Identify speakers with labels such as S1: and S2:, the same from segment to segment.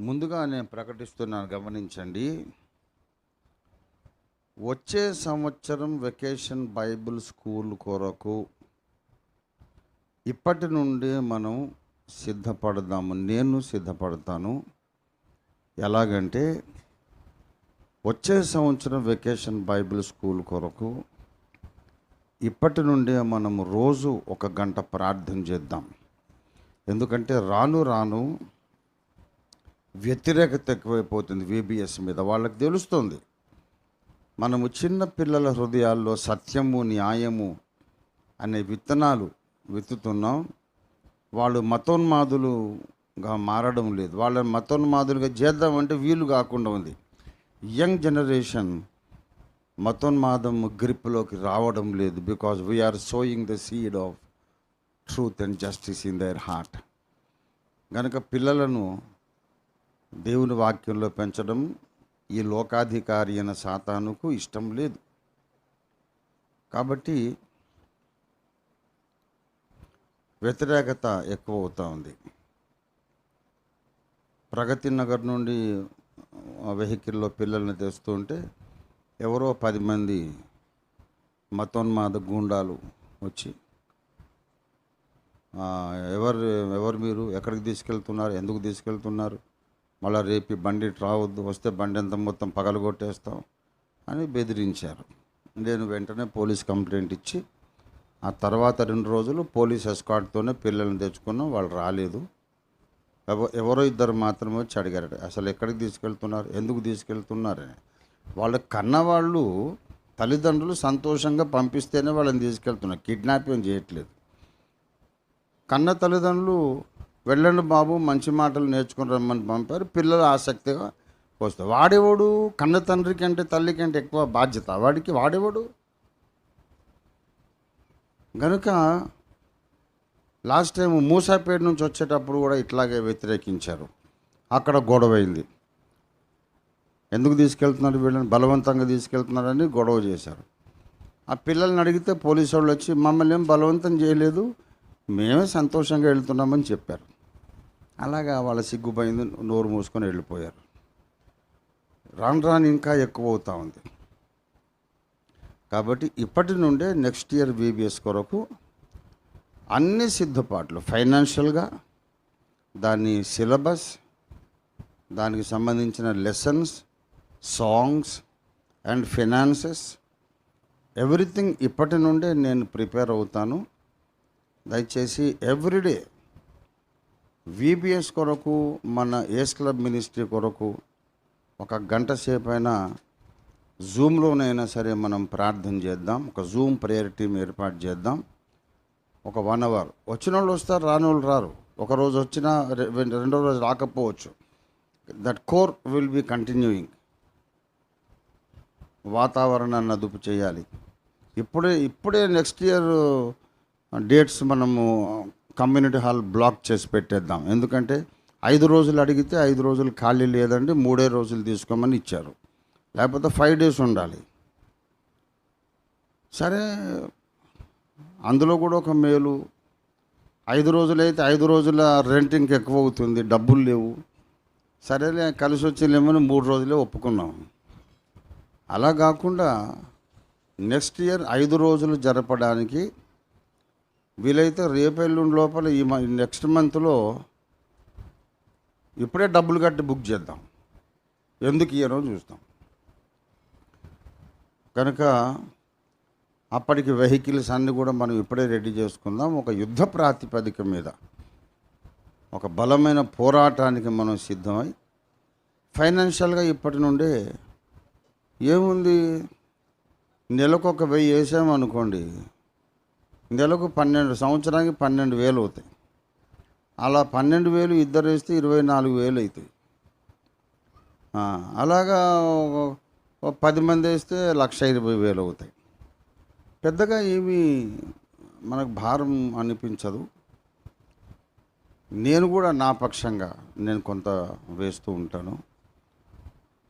S1: ముందుగా నేను ప్రకటిస్తున్నాను గమనించండి. వచ్చే సంవత్సరం వెకేషన్ బైబిల్ స్కూల్ కొరకు ఇప్పటి నుండి మనం సిద్ధపడదాము నేను సిద్ధపడతాను. ఎలాగంటే వచ్చే సంవత్సరం వెకేషన్ బైబిల్ స్కూల్ కొరకు ఇప్పటి నుండే మనం రోజు ఒక గంట ప్రార్థన చేద్దాం. ఎందుకంటే రాను రాను వ్యతిరేకత ఎక్కువైపోతుంది విబిఎస్ మీద. వాళ్ళకి తెలుస్తుంది మనము చిన్న పిల్లల హృదయాల్లో సత్యము న్యాయము అనే విత్తనాలు విత్తుతున్నాం వాళ్ళు మతోన్మాదులుగా మారడం లేదు. వాళ్ళని మతోన్మాదులుగా చేద్దామంటే వీలు కాకుండా ఉంది. యంగ్ జనరేషన్ మతోన్మాదం గ్రిప్లోకి రావడం లేదు because we are sowing the seed of truth and justice in their heart కనుక పిల్లలను దేవుని వాక్యంలో పెంచడం ఈ లోకాధికారి అయిన సాతానుకు ఇష్టం లేదు. కాబట్టి వ్యతిరేకత ఎక్కువ అవుతూ ఉంది. ప్రగతి నగర్ నుండి వెహికల్లో పిల్లల్ని తెస్తుంటే ఎవరో పది మంది మతోన్మాద గూండాలు వచ్చి ఎవరు ఎవరు మీరు? ఎక్కడికి తీసుకెళ్తున్నారు? ఎందుకు తీసుకెళ్తున్నారు? మళ్ళీ రేపు బండి రావద్దు వస్తే బండి ఎంత మొత్తం పగలగొట్టేస్తాం అని బెదిరించారు. నేను వెంటనే పోలీస్ కంప్లైంట్ ఇచ్చి ఆ తర్వాత రెండు రోజులు పోలీస్ ఎస్కాట్తోనే పిల్లల్ని తెచ్చుకున్నాం వాళ్ళు రాలేదు. ఎవరో ఇద్దరు మాత్రమే వచ్చి అడిగారు అసలు ఎక్కడికి తీసుకెళ్తున్నారు ఎందుకు తీసుకెళ్తున్నారని వాళ్ళ కన్నవాళ్ళు తల్లిదండ్రులు సంతోషంగా పంపిస్తేనే వాళ్ళని తీసుకెళ్తున్నారు కిడ్నాపింగ్ చేయట్లేదు. కన్న తల్లిదండ్రులు వెళ్ళండి బాబు మంచి మాటలు నేర్చుకుని రమ్మని పంపారు. పిల్లలు ఆసక్తిగా వస్తారు. వాడేవాడు? కన్న తండ్రి కంటే తల్లి కంటే ఎక్కువ బాధ్యత. వాడికి వాడేవాడు? గనుక లాస్ట్ టైం మూసాపేట నుంచి వచ్చేటప్పుడు కూడా ఇట్లాగే వ్యతిరేకించారు. అక్కడ గొడవైంది ఎందుకు తీసుకెళ్తున్నారు వీళ్ళని? బలవంతంగా తీసుకెళ్తున్నారని గొడవ చేశారు. ఆ పిల్లల్ని అడిగితే పోలీసు వాళ్ళు వచ్చి మమ్మల్ని ఏం బలవంతం చేయలేదు. మేమే సంతోషంగా వెళ్తున్నామని చెప్పారు. అలాగా వాళ్ళ సిగ్గుపోయింది నోరు మూసుకొని వెళ్ళిపోయారు. రాను రాను ఇంకా ఎక్కువ అవుతా ఉంది. కాబట్టి ఇప్పటి నుండే నెక్స్ట్ ఇయర్ బీబీఎస్ కొరకు అన్ని సిద్ధపాట్లు ఫైనాన్షియల్గా దాని సిలబస్ దానికి సంబంధించిన lessons songs and finances everything ఇప్పటి నుండే నేను ప్రిపేర్ అవుతాను. దయచేసి ఎవ్రీడే విబిఎస్ కొరకు మన ఏస్ క్లబ్ మినిస్ట్రీ కొరకు ఒక గంట సేపు అయినా జూమ్లోనైనా సరే మనం ప్రార్థన చేద్దాం. ఒక జూమ్ ప్రేయర్ టీం ఏర్పాటు చేద్దాం. ఒక వన్ అవర్ వచ్చిన వాళ్ళు వస్తారు రాని వాళ్ళు రారు. ఒక రోజు వచ్చినా రెండో రోజు రాకపోవచ్చు. That core will be continuing వాతావరణాన్ని అదుపు చేయాలి. ఇప్పుడే ఇప్పుడే నెక్స్ట్ ఇయర్ డేట్స్ మనము కమ్యూనిటీ హాల్ బ్లాక్ చేసి పెట్టేద్దాం. ఎందుకంటే ఐదు రోజులు అడిగితే ఐదు రోజులు ఖాళీ లేదండి మూడే రోజులు తీసుకోమని ఇచ్చారు. లేకపోతే ఫైవ్ డేస్ ఉండాలి. సరే అందులో కూడా ఒక మేలు. ఐదు రోజులైతే ఐదు రోజుల రెంటింగ్ ఎక్కువ అవుతుంది డబ్బులు లేవు. సరేలే కలిసి వచ్చిలేమని మూడు రోజులే ఒప్పుకున్నాం. అలా కాకుండా నెక్స్ట్ ఇయర్ ఐదు రోజులు జరపడానికి వీలైతే రేపెల్లుండి లోపల ఈ నెక్స్ట్ మంత్లో ఇప్పుడే డబ్బులు కట్టి బుక్ చేద్దాం. ఎందుకు ఇయ్యనో చూస్తాం. కనుక అప్పటికి వెహికల్స్ అన్నీ కూడా మనం ఇప్పుడే రెడీ చేసుకుందాం. ఒక యుద్ధ ప్రాతిపదిక మీద ఒక బలమైన పోరాటానికి మనం సిద్ధమై ఫైనాన్షియల్గా ఇప్పటి నుండే ఏముంది? నెలకు ఒక వెయ్యి వేసామనుకోండి నెలకు పన్నెండు సంవత్సరానికి పన్నెండు వేలు అవుతాయి. అలా పన్నెండు వేలు ఇద్దరు వేస్తే ఇరవై నాలుగు వేలు అవుతాయి. అలాగా పది మంది వేస్తే లక్ష ఇరవై వేలు అవుతాయి. పెద్దగా ఏమీ మనకు భారం అనిపించదు. నేను కూడా నా పక్షంగా నేను కొంత వేస్తూ ఉంటాను.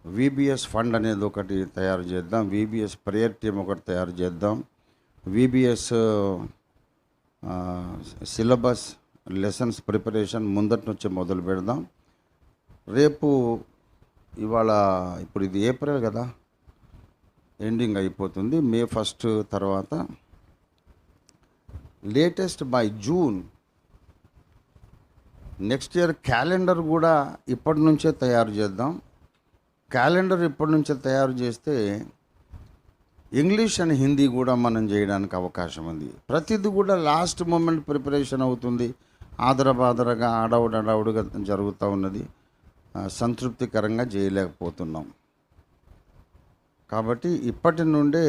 S1: విబిఎస్ ఫండ్ అనేది ఒకటి తయారు చేద్దాం. విబిఎస్ ప్రేయర్ టీం ఒకటి తయారు చేద్దాం. విబిఎస్ సిలబస్ లెసన్స్ ప్రిపరేషన్ ముందటి నుంచి మొదలు పెడదాం. రేపు ఇవాళ ఇప్పుడు ఇది ఏప్రిల్ కదా ఎండింగ్ అయిపోతుంది. మే ఫస్ట్ తర్వాత. Latest by June next year calendar కూడా ఇప్పటి నుంచే తయారు చేద్దాం. క్యాలెండర్ ఇప్పటి నుంచే తయారు చేస్తే ఇంగ్లీష్ అండ్ హిందీ కూడా మనం చేయడానికి అవకాశం ఉంది. ప్రతిదీ కూడా లాస్ట్ మూమెంట్ ప్రిపరేషన్ అవుతుంది. ఆదరబాదరగా ఆడవుడు అడవుడుగా జరుగుతూ ఉన్నది. సంతృప్తికరంగా చేయలేకపోతున్నాం. కాబట్టి ఇప్పటి నుండే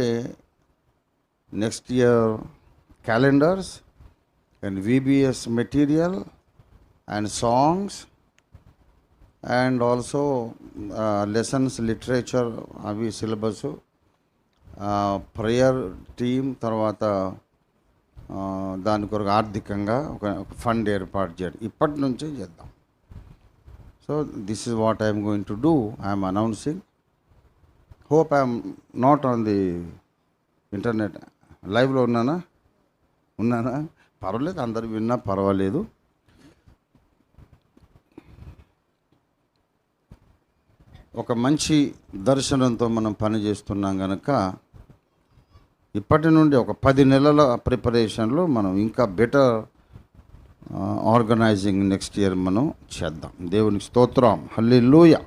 S1: next year calendars and VBS material and songs and also lessons literature అవి సిలబస్ ప్రేయర్ టీమ్ తర్వాత దాని కొరకు ఆర్థికంగా ఒక ఒక ఫండ్ ఏర్పాటు చేయడం ఇప్పటి నుంచే చేద్దాం. So this is what I'm going to do I'm announcing hope I'm not on the internet లైవ్లో ఉన్నానా? ఉన్నానా? పర్వాలేదు. అందరు విన్నా పర్వాలేదు. ఒక మంచి దర్శనంతో మనం పని చేస్తున్నాం కనుక ఇప్పటి నుండి ఒక పది నెలల ప్రిపరేషన్లో మనం ఇంకా బెటర్ ఆర్గనైజింగ్ నెక్స్ట్ ఇయర్ మనం చేద్దాం. దేవునికి స్తోత్రం. హల్లెలూయా.